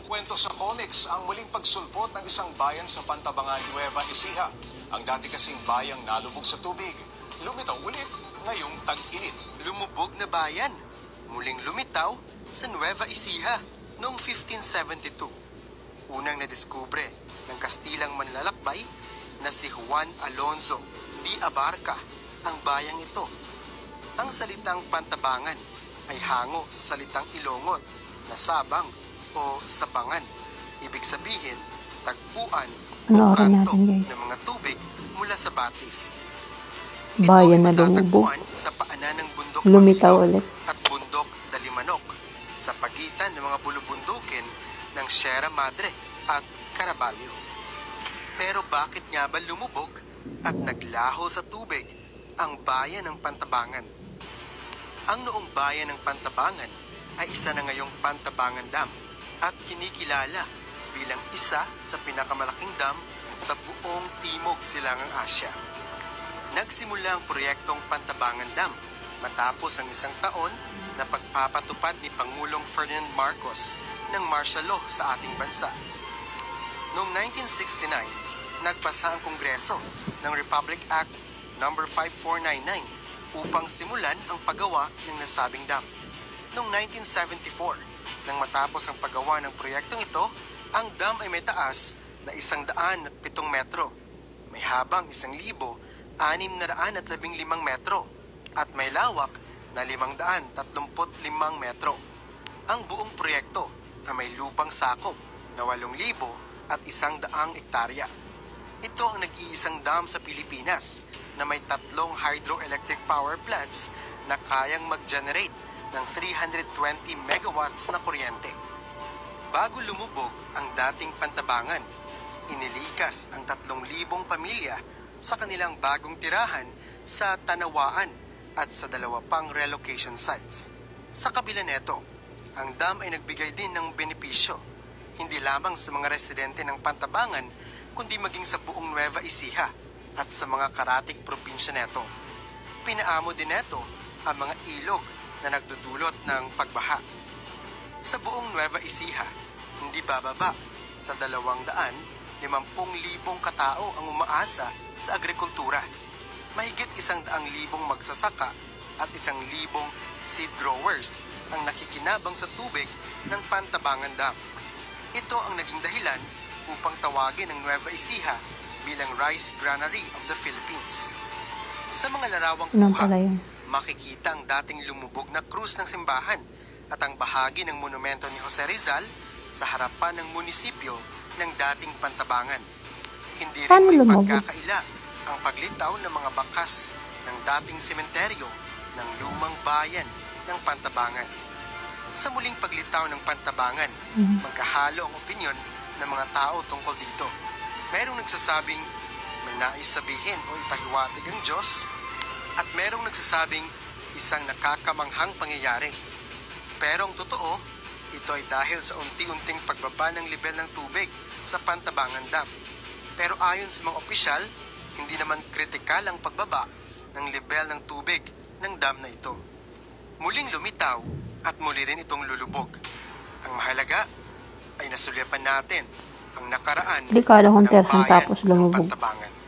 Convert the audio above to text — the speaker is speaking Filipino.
Walang kwento sa comics ang muling pagsulpot ng isang bayan sa Pantabangan, Nueva Ecija. Ang dati kasing bayang nalubog sa tubig. Lumitaw ulit ngayong tag-init. Lumubog na bayan. Muling lumitaw sa Nueva Ecija noong 1572. Unang nadiskubre ng Kastilang manlalakbay na si Juan Alonso de Abarca ang bayang ito. Ang salitang pantabangan ay hango sa salitang ilongot na sabang o sabangan. Ibig sabihin, tagpuan o Panoorin kanto natin, guys. ng mga tubig mula sa batis. Bayan na Ito ay lumubog. matatagpuan sa paanan ng bundok Lumitaw Marilao ulit. at bundok Dalimanok sa pagitan ng mga bulubundukin ng Sierra Madre at Caraballo. Pero bakit nga ba lumubog at naglaho sa tubig ang bayan ng Pantabangan? Ang noong bayan ng Pantabangan ay isa na ngayong Pantabangan Dam at kinikilala bilang isa sa pinakamalaking dam sa buong Timog Silangang Asya. Nagsimula ang proyektong Pantabangan Dam matapos ang isang taon na pagpapatupad ni Pangulong Ferdinand Marcos ng martial law sa ating bansa. Noong 1969, nagpasa ang Kongreso ng Republic Act No. 5499 upang simulan ang paggawa ng nasabing dam. Noong 1974, nang matapos ang paggawa ng proyektong ito, ang dam ay may taas na isang daan at pitong metro, may habang isang libo, anim na daan at labing limang metro, at may lawak na limang daan tatlumput limang metro. Ang buong proyekto ay may lupang sakop na walong libo at isang daang ektarya. Ito ang nag-iisang dam sa Pilipinas na may tatlong hydroelectric power plants na kayang mag-generate ng 320 megawatts na kuryente. Bago lumubog ang dating pantabangan, inilikas ang 3,000 pamilya sa kanilang bagong tirahan sa Tanawaan at sa dalawa pang relocation sites. Sa kabila neto, ang dam ay nagbigay din ng benepisyo, hindi lamang sa mga residente ng Pantabangan, kundi maging sa buong Nueva Ecija at sa mga karatig probinsya neto. Pinaamo din neto ang mga ilog na nagdudulot ng pagbaha. Sa buong Nueva Ecija, hindi bababa sa dalawang daan, limampung libong katao ang umaasa sa agrikultura. Mahigit isang daang libong magsasaka at isang libong seed growers ang nakikinabang sa tubig ng Pantabangan Dam. Ito ang naging dahilan upang tawagin ang Nueva Ecija bilang Rice Granary of the Philippines. Sa mga larawang kuha? Makikita ang dating lumubog na krus ng simbahan at ang bahagi ng monumento ni Jose Rizal sa harapan ng munisipyo ng dating Pantabangan. Hindi rin may pagkakaila ang paglitaw ng mga bakas ng dating sementeryo ng lumang bayan ng Pantabangan. Sa muling paglitaw ng Pantabangan, Mhm. magkahalo ang opinyon ng mga tao tungkol dito. Merong nagsasabing may nais sabihin o ipahiwatig ang Diyos at merong nagsasabing isang nakakamanghang pangyayari. Pero ang totoo, ito ay dahil sa unti-unting pagbaba ng level ng tubig sa Pantabangan Dam. Pero ayon sa mga opisyal, hindi naman kritikal ang pagbaba ng level ng tubig ng dam na ito. Muling lumitaw at muli rin itong lulubog. Ang mahalaga ay nasulyapan natin ang nakaraan kung ng bayan tapos ng lumubog. Pantabangan.